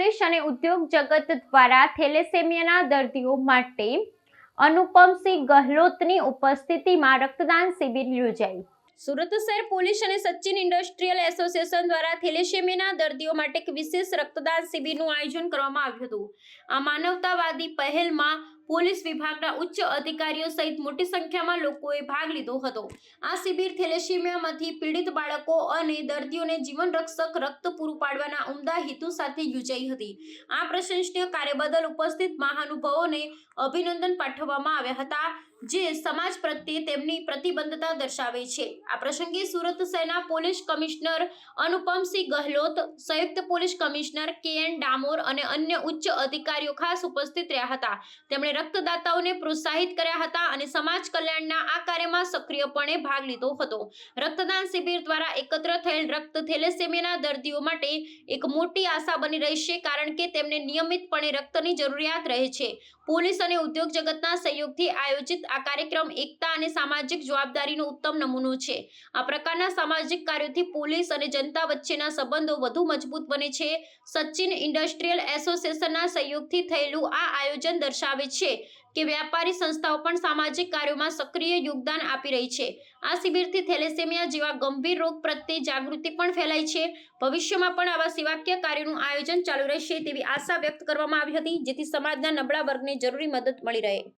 Police અને ઉદ્યોગ જગત દ્વારા થેલેસેમિયાના દર્દીઓ માટે અનુપમસિંહ ગહલોતની ઉપસ્થિતિમાં રક્તદાન શિબિર યોજાઈ સુરત શહેર પોલીસ અને સચિન ઇન્ડસ્ટ્રીયલ એસોસિએશન દ્વારા થેલેસેમિયાના દર્દીઓ માટે એક વિશેષ રક્તદાન શિબિરનું આયોજન કરવામાં આવ્યું હતું. આ માનવતાવાદી પહેલમાં પોલીસ વિભાગના ઉચ્ચ અધિકારીઓ સહિત મોટી સંખ્યામાં લોકોએ ભાગ લીધો હતો. આ શિબિર થેલેસીમિયામાંથી પીડિત બાળકો અને દર્દીઓને જીવન રક્ષક રક્ત પૂરું પાડવાના ઉમદા હેતુ સાથે યોજાઈ હતી. આ પ્રશંસનીય કાર્ય બદલ ઉપસ્થિત મહાનુભાવોને અભિનંદન પાઠવવામાં આવ્યા હતા, જે સમાજ પ્રત્યે તેમની પ્રતિબદ્ધતા દર્શાવે છે. આ પ્રસંગે સુરત સેના પોલીસ કમિશનર અનુપમસિંહ ગહલોત, સંયુક્ત police commissioner K N Damor અને અન્ય ઉચ્ચ અધિકારીઓ ખાસ ઉપસ્થિત રહ્યા હતા. તેમણે રક્તદાતાઓને પ્રોત્સાહિત કર્યા હતા અને સમાજ કલ્યાણના આ કાર્યમાં સક્રિયપણે ભાગ લીધો હતો. રક્તદાન શિબિર દ્વારા એકત્ર થયેલ રક્ત થેલેસેમિયાના દર્દીઓ માટે એક મોટી આશા બની રહી છે કારણ કે તેમને નિયમિતપણે રક્તની જરૂરિયાત રહે છે. પોલીસ અને ઉદ્યોગ જગતના સહયોગથી આયોજિત આ કાર્યક્રમ એકતા અને સામાજિક જવાબદારીનો ઉત્તમ નમૂનો છે. આ પ્રકારના સામાજિક કાર્યોથી પોલીસ અને જનતા વચ્ચેના સંબંધો વધુ મજબૂત બને છે. સચિન ઇન્ડસ્ટ્રીયલ એસોસિએશનના સહયોગથી થયેલું આ આયોજન દર્શાવે છે કે વ્યાપારી સંસ્થાઓ પણ સામાજિક કાર્યોમાં સક્રિય યોગદાન આપી રહી છે. આ શિબિરથી થેલેસેમિયા જેવા ગંભીર રોગ પ્રત્યે જાગૃતિ પણ ફેલાય છે. ભવિષ્યમાં પણ આવા સેવાકીય કાર્યોનું આયોજન ચાલુ રહેશે તેવી આશા વ્યક્ત કરવામાં આવી હતી, જેથી સમાજના નબળા વર્ગને જરૂરી મદદ મળી રહે.